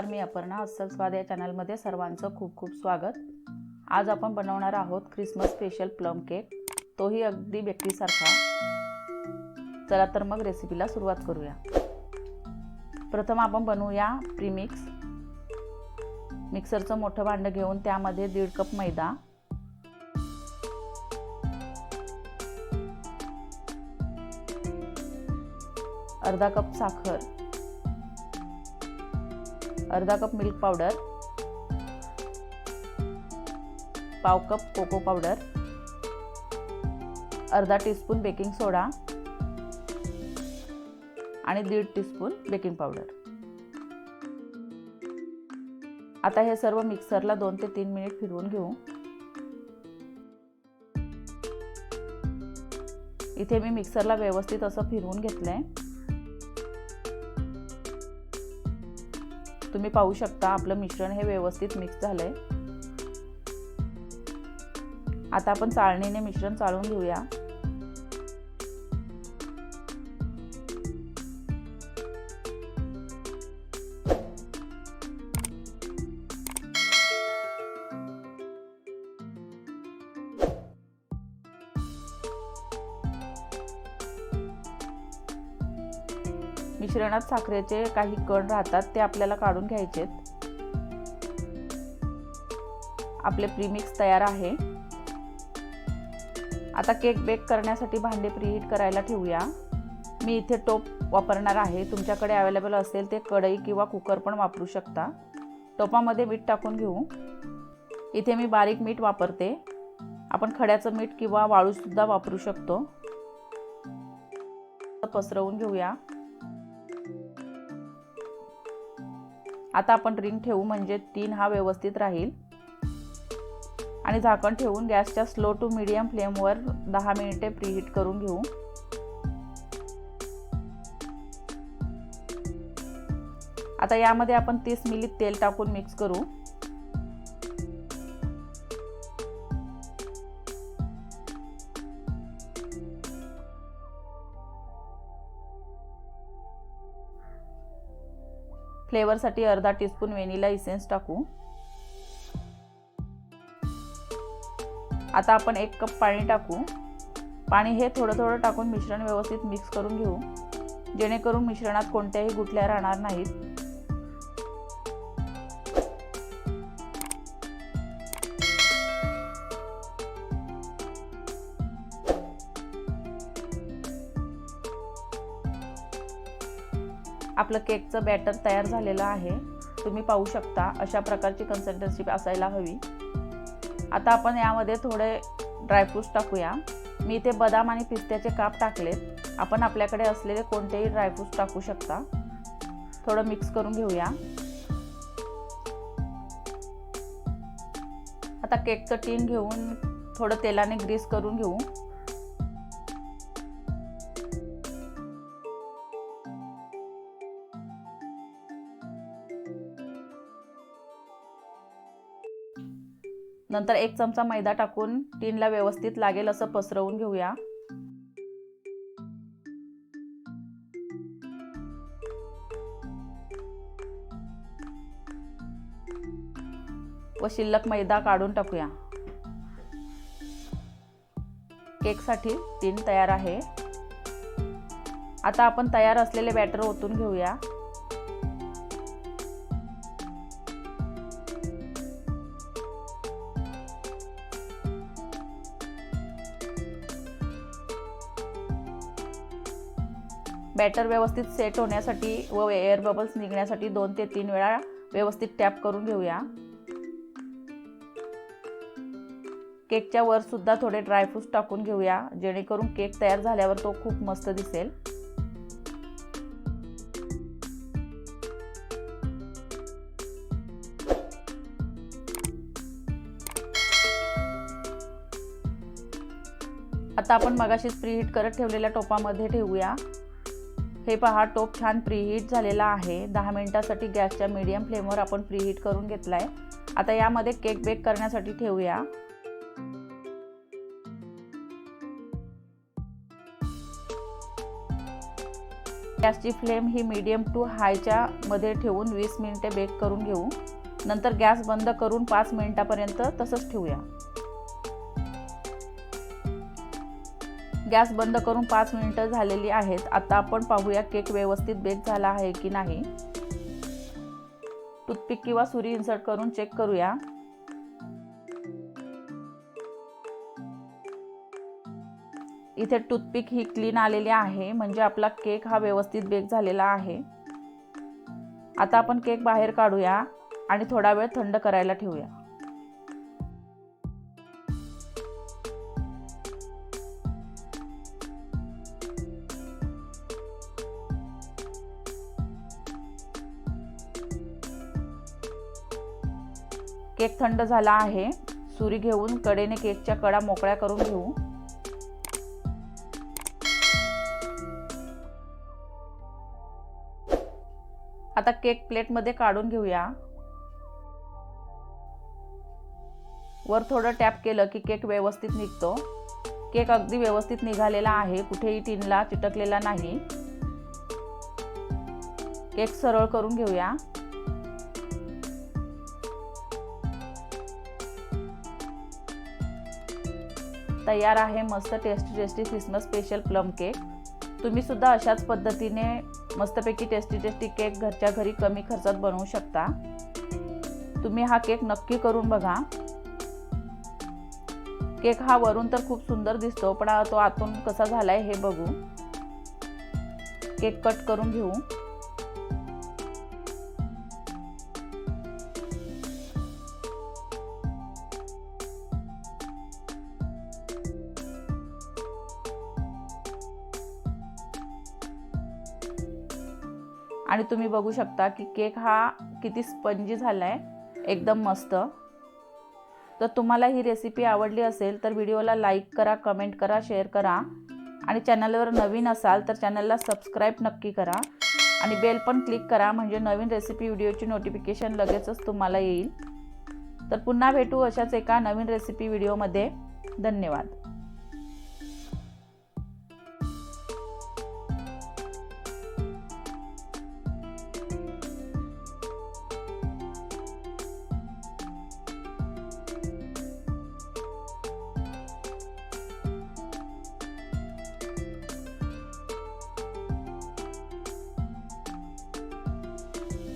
नमस्कार मी अपर्णा अस्सल स्वाद या चॅनलमध्ये सर्वांचं खूप खूप स्वागत. आज आपण बनवणार आहोत ख्रिसमस स्पेशल प्लम केक तोही अगदी बेकरीसारखा चला तर मग रेसिपीला सुरुवात करूया. प्रथम आपण बनवूया प्रीमिक्स मिक्सरचं मोठं भांडं घेऊन त्यामध्ये दीड कप मैदा. अर्धा कप साखर. अर्धा कप मिल्क पावडर पाव कप कोको पावडर अर्धा टीस्पून बेकिंग सोडा आणि दीड टीस्पून बेकिंग पावडर. आता हे सर्व मिक्सरला दोन ते तीन मिनिट फिरवून घेऊ. इथे मी मिक्सरला व्यवस्थित असं फिरवून घेतलंय. तुम्ही पाहू शकता आपलं मिश्रण हे व्यवस्थित मिक्स झालं आहे आता आपण चाळणीने मिश्रण चाळून घेऊया. मिश्रणात साखरेचे काही कण राहतात ते आपल्याला काढून घ्यायचे आपले प्रीमिक्स तयार आहे. आता केक बेक करण्यासाठी भांडे प्रीहीट करायला ठेवूया. मी इथे टोप वापरणार आहे. तुमच्याकडे अवेलेबल असेल ते कढई किंवा कुकर पण वापरू शकता. टोपामध्ये मीठ टाकून घेऊ. इथे मी बारीक मीठ वापरते. आपण खड्याचं मीठ किंवा वाळूसुद्धा वापरू शकतो. पसरवून घेऊया. आता आपण रिंग ठेवू म्हणजे तीन हा व्यवस्थित राहील. आणि झाकण ठेवून गॅसच्या स्लो टू मिडियम फ्लेमवर दहा मिनिटे प्रीहीट करून घेऊ. आता यामध्ये आपण तीस मिली तेल टाकून मिक्स करू. फ्लेवरसाठी अर्धा टीस्पून वेनिला इसेन्स टाकू. आता आपण एक कप पाणी टाकू. पाणी हे थोडं थोडं टाकून मिश्रण व्यवस्थित मिक्स करून घेऊ. जेणेकरून मिश्रणात कोणत्याही गुठल्या राहणार नाहीत. आपलं केकचं बॅटर तयार झालेलं आहे. तुम्ही पाहू शकता अशा प्रकारची कन्सिस्टन्सी असायला हवी. आता आपण यामध्ये थोडे ड्रायफ्रूट्स टाकूया. मी इथे बदाम आणि पिस्त्याचे काप टाकलेत. आपण आपल्याकडे असलेले कोणतेही ड्रायफ्रूट्स टाकू शकता. थोडं मिक्स करून घेऊया. आता केकचं टीन घेऊन थोडं तेलाने ग्रीस करून घेऊ. नंतर एक चमचा मैदा टाकून टीनला व्यवस्थित लागेल असं पसरवून घेऊया. व शिल्लक मैदा काढून टाकूया. केकसाठी टीन तयार आहे. आता आपण तयार असलेले बॅटर ओतून घेऊया. बॅटर व्यवस्थित सेट होण्यासाठी व एअर बबल्स निघण्यासाठी दोन ते तीन वेळा व्यवस्थित टॅप करून घेऊया. केकच्या वर सुद्धा थोडे ड्रायफ्रूट्स टाकून घेऊया जेणेकरून केक तयार झाल्यावर तो खूप मस्त दिसेल. आता आपण मगाशीच प्रीहीट करत ठेवलेल्या टोपामध्ये ठेवूया. हे पहा टोप छान प्रीहीट झालेला आहे. दहा मिनटासाठी गॅसच्या मीडियम फ्लेमवर आपण प्रीहीट करून घेतला आहे आता यामध्ये केक बेक करण्यासाठी ठेवूया. गॅसची फ्लेम ही मीडियम टू हायच्या मध्ये ठेवून वीस मिनिटे बेक करून घेऊ. नंतर गॅस बंद करून पाच मिनिटापर्यंत तसंच ठेवूया. गॅस बंद करून पाच मिनिटं झालेली आहेत. आता आपण पाहूया केक व्यवस्थित बेक झाला आहे की नाही. टूथपिक किंवा सुरी इन्सर्ट करून चेक करूया. इथे टूथपिक ही क्लीन आलेली आहे. म्हणजे आपला केक हा व्यवस्थित बेक झालेला आहे. आता आपण केक बाहेर काढूया आणि थोडा वेळ थंड करायला ठेवूया. केक थंड झाला आहे. सुरी घेऊन कडेने केकच्या कडा मोकळ्या करून घेऊ. आता केक प्लेटमध्ये काढून घेऊया. वर थोडं टॅप केलं की केक व्यवस्थित निघतो. केक अगदी व्यवस्थित निघालेला आहे. कुठेही टिनला चिटकलेला नाही. केक सरळ करून घेऊया. तयार आहे मस्त tasty tasty Christmas special plum cake तुम्ही सुद्धा अशाच पद्धतीने मस्तपैकी टेस्टी टेस्टी केक घरच्या घरी कमी खर्चात बनवू शकता. तुम्ही हा केक नक्की करून बघा. केक हा वरून तर खूप सुंदर दिसतो पण तो आतून कसा झालाय हे बघू. केक कट करून घेऊ. आणि तुम्ही बघू शकता की केक हा किती स्पंजी झाला आहे एकदम मस्त. तर तुम्हाला ही रेसिपी आवडली असेल तर व्हिडिओला लाईक करा कमेंट करा शेअर करा. आणि चॅनलवर नवीन असाल तर चॅनलला सबस्क्राईब नक्की करा. आणि बेल पण क्लिक करा म्हणजे नवीन रेसिपी व्हिडिओची नोटिफिकेशन लगेचच तुम्हाला येईल. तर पुन्हा भेटू अशाच एका नवीन रेसिपी व्हिडिओमध्ये धन्यवाद.